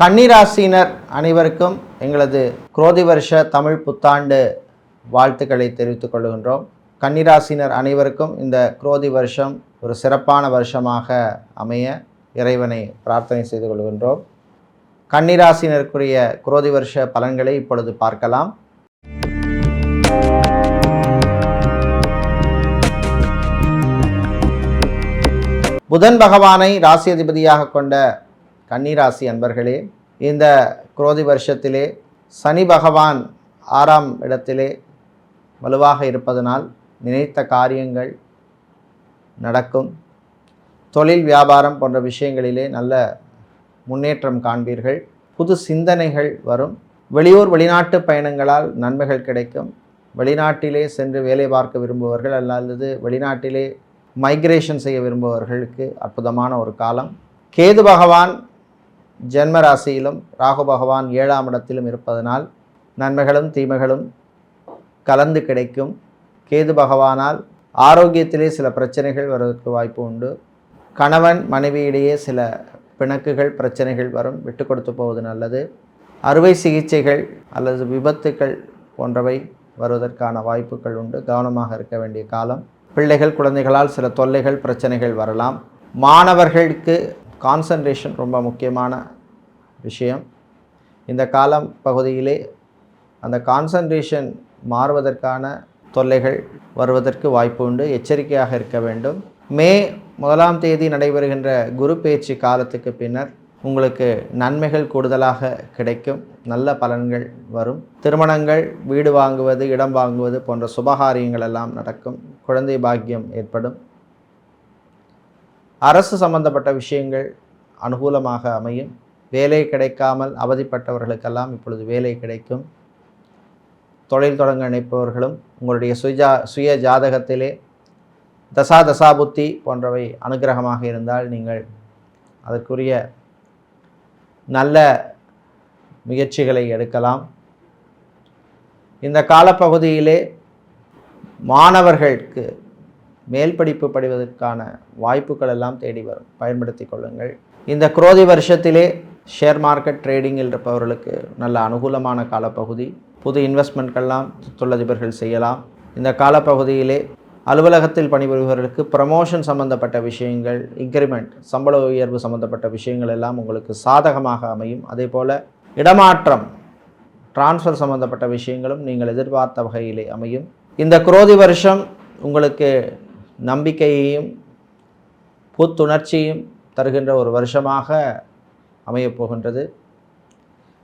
கன்னிராசினர் அனைவருக்கும் எங்களது குரோதி வருஷ தமிழ் புத்தாண்டு வாழ்த்துக்களை தெரிவித்துக் கொள்கின்றோம். கன்னிராசினர் அனைவருக்கும் இந்த குரோதி வருஷம் ஒரு சிறப்பான வருஷமாக அமைய இறைவனை பிரார்த்தனை செய்து கொள்கின்றோம். கன்னிராசினருக்குரிய குரோதி வருஷ பலன்களை இப்பொழுது பார்க்கலாம். புதன் பகவானை ராசி அதிபதியாக கொண்ட கன்னிராசி அன்பர்களே இந்த குரோதி வருஷத்திலே சனி பகவான் ஆறாம் இடத்திலே வலுவாக இருப்பதனால் நினைத்த காரியங்கள் நடக்கும். தொழில் வியாபாரம் போன்ற விஷயங்களிலே நல்ல முன்னேற்றம் காண்பீர்கள். புது சிந்தனைகள் வரும். வெளியூர் வெளிநாட்டு பயணங்களால் நன்மைகள் கிடைக்கும். வெளிநாட்டிலே சென்று வேலை பார்க்க விரும்புபவர்கள் அல்லது வெளிநாட்டிலே மைக்ரேஷன் செய்ய விரும்புபவர்களுக்கு அற்புதமான ஒரு காலம். கேது பகவான் ஜென்ம ராசியிலும் ராகு பகவான் ஏழாம் இடத்திலும் இருப்பதனால் நன்மைகளும் தீமைகளும் கலந்து கிடைக்கும். கேது பகவானால் ஆரோக்கியத்திலே சில பிரச்சனைகள் வருவதற்கு வாய்ப்பு உண்டு. கணவன் மனைவியிடையே சில பிணக்குகள் பிரச்சனைகள் வரும். விட்டு கொடுத்து போவது நல்லது. அறுவை சிகிச்சைகள் அல்லது விபத்துக்கள் போன்றவை வருவதற்கான வாய்ப்புகள் உண்டு. கவனமாக இருக்க வேண்டிய காலம். பிள்ளைகள் குழந்தைகளால் சில தொல்லைகள் பிரச்சனைகள் வரலாம். மாணவர்களுக்கு கான்சன்ட்ரேஷன் ரொம்ப முக்கியமான விஷயம். இந்த காலம் பகுதியிலே அந்த கான்சன்ட்ரேஷன் மாறுவதற்கான தொல்லைகள் வருவதற்கு வாய்ப்பு உண்டு. எச்சரிக்கையாக இருக்க வேண்டும். மே முதலாம் தேதி நடைபெறுகின்ற குரு பேச்சு காலத்துக்கு பின்னர் உங்களுக்கு நன்மைகள் கூடுதலாக கிடைக்கும். நல்ல பலன்கள் வரும். திருமணங்கள் வீடு வாங்குவது இடம் வாங்குவது போன்ற சுபகாரியங்கள் எல்லாம் நடக்கும். குழந்தை பாக்கியம் ஏற்படும். அரசு சம்பந்தப்பட்ட விஷயங்கள் அனுகூலமாக அமையும். வேலை கிடைக்காமல் அவதிப்பட்டவர்களுக்கெல்லாம் இப்பொழுது வேலை கிடைக்கும். தொழில் தொடங்க நினைப்பவர்களும் உங்களுடைய சுயஜா சுய ஜாதகத்திலே தசா தசாபுத்தி போன்றவை அனுகிரகமாக இருந்தால் நீங்கள் அதற்குரிய நல்ல முயற்சிகளை எடுக்கலாம். இந்த காலப்பகுதியிலே மாணவர்களுக்கு மேல் படிப்பு படிவதற்கான வாய்ப்புகள் எல்லாம் தேடி வரும். பயன்படுத்தி கொள்ளுங்கள். இந்த குரோதி வருஷத்திலே ஷேர் மார்க்கெட் ட்ரேடிங்கில் இருப்பவர்களுக்கு நல்ல அனுகூலமான காலப்பகுதி. புது இன்வெஸ்ட்மெண்ட்கள்லாம் தொழிலதிபர்கள் செய்யலாம். இந்த காலப்பகுதியிலே அலுவலகத்தில் பணிபுரிபவர்களுக்கு ப்ரமோஷன் சம்பந்தப்பட்ட விஷயங்கள் இன்க்ரிமெண்ட் சம்பள உயர்வு சம்பந்தப்பட்ட விஷயங்கள் எல்லாம் உங்களுக்கு சாதகமாக அமையும். அதே போல் இடமாற்றம் டிரான்ஸ்ஃபர் சம்பந்தப்பட்ட விஷயங்களும் நீங்கள் எதிர்பார்த்த வகையிலே அமையும். இந்த குரோதி வருஷம் உங்களுக்கு நம்பிக்கையையும் புத்துணர்ச்சியும் தருகின்ற ஒரு வருஷமாக அமையப்போகின்றது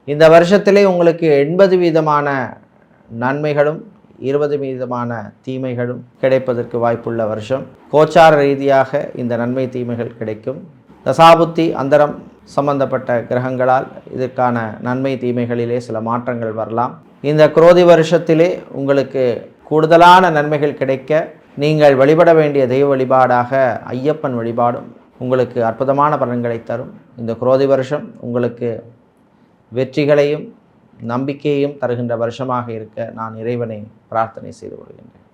இந்த வருஷத்திலே உங்களுக்கு எண்பது வீதமான நன்மைகளும் இருபது வீதமான தீமைகளும் கிடைப்பதற்கு வாய்ப்புள்ள வருஷம். கோச்சார ரீதியாக இந்த நன்மை தீமைகள் கிடைக்கும். தசாபுத்தி அந்தரம் சம்பந்தப்பட்ட கிரகங்களால் இதற்கான நன்மை தீமைகளிலே சில மாற்றங்கள் வரலாம். இந்த குரோதி வருஷத்திலே உங்களுக்கு கூடுதலான நன்மைகள் கிடைக்க நீங்கள் வழிபட வேண்டிய தெய்வ வழிபாடாக ஐயப்பன் வழிபாடும் உங்களுக்கு அற்புதமான பலன்களை தரும். இந்த குரோதி வருஷம் உங்களுக்கு வெற்றிகளையும் நம்பிக்கையையும் தருகின்ற வருஷமாக இருக்க நான் இறைவனை பிரார்த்தனை செய்து கொள்கின்றேன்.